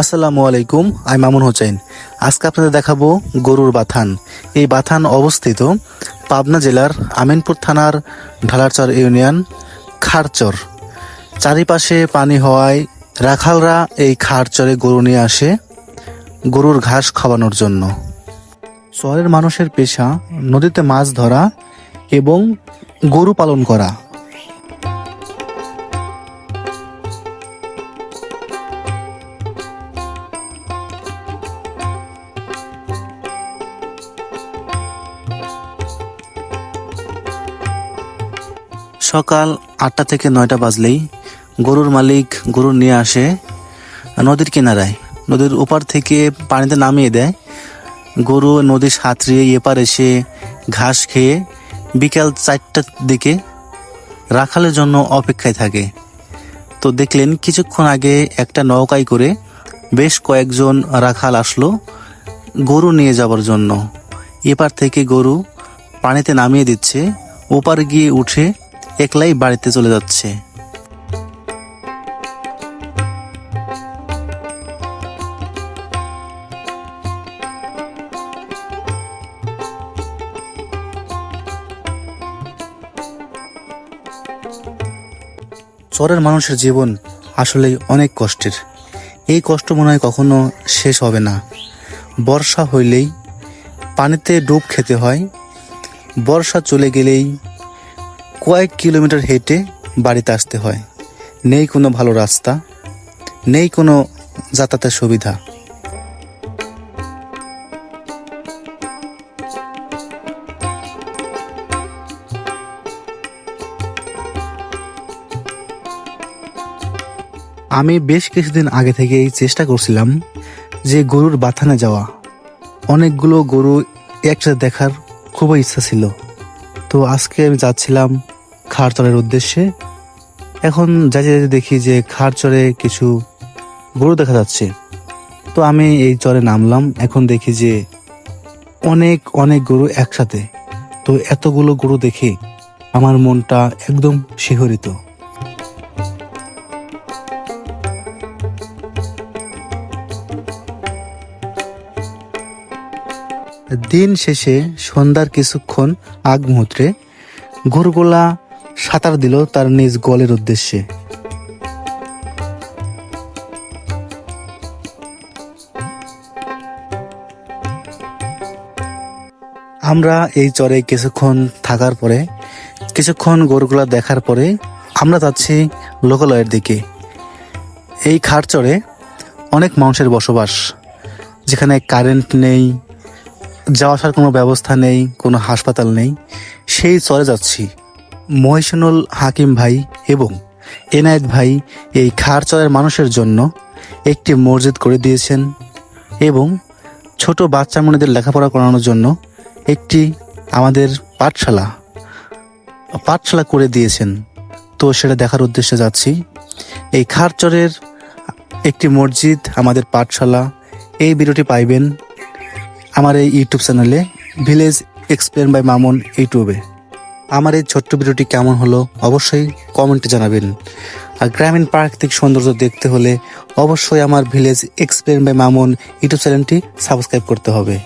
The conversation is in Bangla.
আসসালামু আলাইকুম, আমি মামুন হোসেন। আজকে আপনাদের দেখাবো গরুর বাথান। এই বাথান অবস্থিত পাবনা জেলার আমিনপুর থানার ঢালারচর ইউনিয়ন খারচর চারিপাশে পানি হওয়ায় রাখালরা এই খারচরে গরু নিয়ে আসে গরুর ঘাস খাওয়ানোর জন্য। শহরের মানুষের পেশা নদীতে মাছ ধরা এবং গরু পালন করা। সকাল আটটা থেকে নয়টা বাজলেই গরুর মালিক গরু নিয়ে আসে নদীর কিনারায়। নদীর ওপার থেকে পানিতে নামিয়ে দেয়। গরু নদী সাঁতরিয়ে এপার এসে ঘাস খেয়ে বিকাল চারটার দিকে রাখালের জন্য অপেক্ষায় থাকে। তো দেখলেন কিছুক্ষণ আগে একটা নৌকায় করে বেশ কয়েকজন রাখাল আসলো গরু নিয়ে যাবার জন্য। এপার থেকে গরু পানিতে নামিয়ে দিচ্ছে, ওপার গিয়ে উঠে একলাই বাড়িতে চলে যাচ্ছে। চরের মানুষের জীবন আসলেই অনেক কষ্টের। এই কষ্ট মনে হয় কখনো শেষ হবে না। বর্ষা হইলেই পানিতে ডুব খেতে হয়। বর্ষা চলে গেলেই কয়েক কিলোমিটার হেঁটে বাড়িতে আসতে হয়। নেই কোনো ভালো রাস্তা, নেই কোনো যাতায়াতের সুবিধা। আমি বেশ কিছুদিন আগে থেকেই চেষ্টা করছিলাম যে গরুর বাথানে যাওয়া। অনেকগুলো গরু একসাথে দেখার খুবই ইচ্ছা ছিল। তো আজকে আমি যাচ্ছিলাম খারচরের উদ্দেশ্যে এখন যাতে যাতে দেখি যে খারচরে কিছু গরু দেখা যাচ্ছে। তো আমি এই চরে নামলাম, এখন দেখি যে অনেক অনেক গরু একসাথে। তো এতগুলো গরু দেখে আমার মনটা একদম শিহরিত। দিন শেষে সন্ধ্যার কিছুক্ষণ আগ মুহূর্তে গরুগুলা সাঁতার দিল তার নিজ গোয়ালের উদ্দেশ্যে। আমরা এই চরে কিছুক্ষণ থাকার পরে, কিছুক্ষণ গরুগুলা দেখার পরে আমরা যাচ্ছি লোকালয়ের দিকে। এই খাট চরে অনেক মানুষের বসবাস, যেখানে কারেন্ট নেই, যাওয়া আসার কোনো ব্যবস্থা নেই, কোনো হাসপাতাল নেই। সেই চরে যাচ্ছি। মহিষনুল হাকিম ভাই এবং এনায়েত ভাই এই খারচরের মানুষের জন্য একটি মসজিদ করে দিয়েছেন এবং ছোট বাচ্চা মনেদের লেখাপড়া করানোর জন্য একটি আমাদের পাঠশালা পাঠশালা করে দিয়েছেন। তো সেটা দেখার উদ্দেশ্যে যাচ্ছি। এই খারচরের একটি মসজিদ, আমাদের পাঠশালা, এই ভিডিওটি পাইবেন আমার এই ইউটিউব চ্যানেলে ভিলেজ এক্সপ্লেন বাই মামুন ইউটিউবে আমার এই ছোট্ট ভিডিওটি কেমন হলো অবশ্যই কমেন্টে জানাবেন। আর গ্রামীণ প্রাকৃতিক সৌন্দর্য দেখতে হলে অবশ্যই আমার village explain by Mamun YouTube চ্যানেলটি সাবস্ক্রাইব করতে হবে।